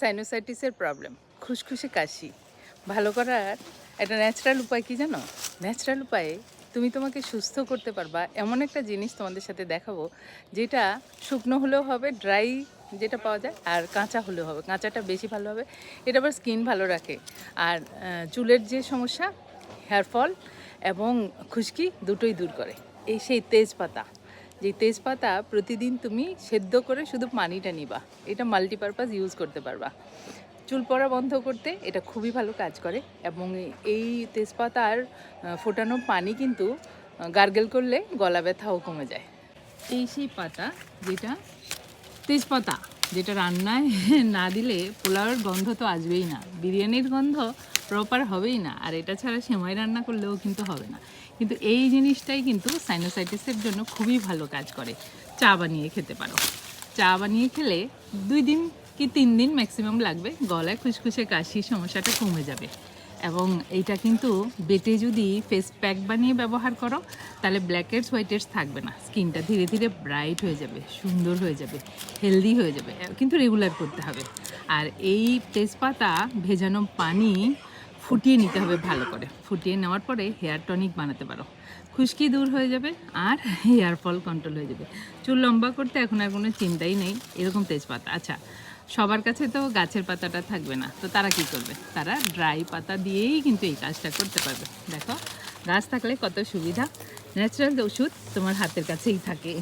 সাইনোসাইটিসের problem খুশখুশে কাশি। ভালো করার একটা ন্যাচারাল উপায় কি জানো? ন্যাচারাল উপায়ে তুমি তোমাকে সুস্থ করতে পারবা, এমন একটা জিনিস তোমাদের সাথে দেখাবো, যেটা শুকনো হলেও হবে ড্রাই যেটা পাওয়া যায়, আর কাঁচা হলেও হবে। কাঁচাটা বেশি ভালো হবে, এটা আবার স্কিন ভালো রাখে। আর চুলের যে সমস্যা হেয়ার ফল এবং খুশকি দুটোই দূর করে। এই সেই তেজপাতা। যে তেজপাতা প্রতিদিন তুমি সেদ্ধ করে শুধু পানিটা নিবা। এটা মাল্টিপারপাস ইউজ করতে পারবা। চুল পড়া বন্ধ করতে এটা খুবই ভালো কাজ করে এবং এই তেজপাতার ফোটানো পানি কিন্তু গার্গেল করলে গলা ব্যথাও কমে যায়। এই সেই পাতা যেটা তেজপাতা, যেটা রান্নায় না দিলে পোলাওয়ের গন্ধ তো আসবেই না। বিরিয়ানির গন্ধ প্রপার হবেই না। আর এটা ছাড়া সেমাই রান্না করলেও কিন্তু হবে না। কিন্তু এই জিনিসটাই কিন্তু সাইনোসাইটিসের জন্য খুবই ভালো কাজ করে। চা বানিয়ে খেতে পারো। চা বানিয়ে খেলে দুই দিন কি তিন দিন ম্যাক্সিমাম লাগবে? গলায় খুশখুশে কাশি সমস্যাটা কমে যাবে। এবং এইটা কিন্তু বেটে যদি ফেস প্যাক বানিয়ে ব্যবহার করো, তাহলে ব্ল্যাকেটস হোয়াইটেটস থাকবে না। স্কিনটা ধীরে ধীরে ব্রাইট হয়ে যাবে, সুন্দর হয়ে যাবে হেলদি হয়ে যাবে। কিন্তু রেগুলার করতে হবে। আর এই তেজপাতা ভেজানো পানি ফুটিয়ে নিতে হবে ভালো করে। ফুটিয়ে নেওয়ার পরে হেয়ার টনিক বানাতে পারো। খুশকি দূর হয়ে যাবে আর হেয়ার ফল কন্ট্রোল হয়ে যাবে। চুল লম্বা করতে এখন আর কোনো চিন্তাই নেই, এরকম তেজপাতা। আচ্ছা সবার কাছে তো গাছের পাতাটা থাকবে না, তো তারা কি করবে? তারা ড্রাই পাতা দিয়েই কিন্তু এই কাজটা করতে পারবে। দেখো, গাছ থাকলে কত সুবিধা। ন্যাচারাল ওষুধ তোমার হাতের কাছেই থাকে।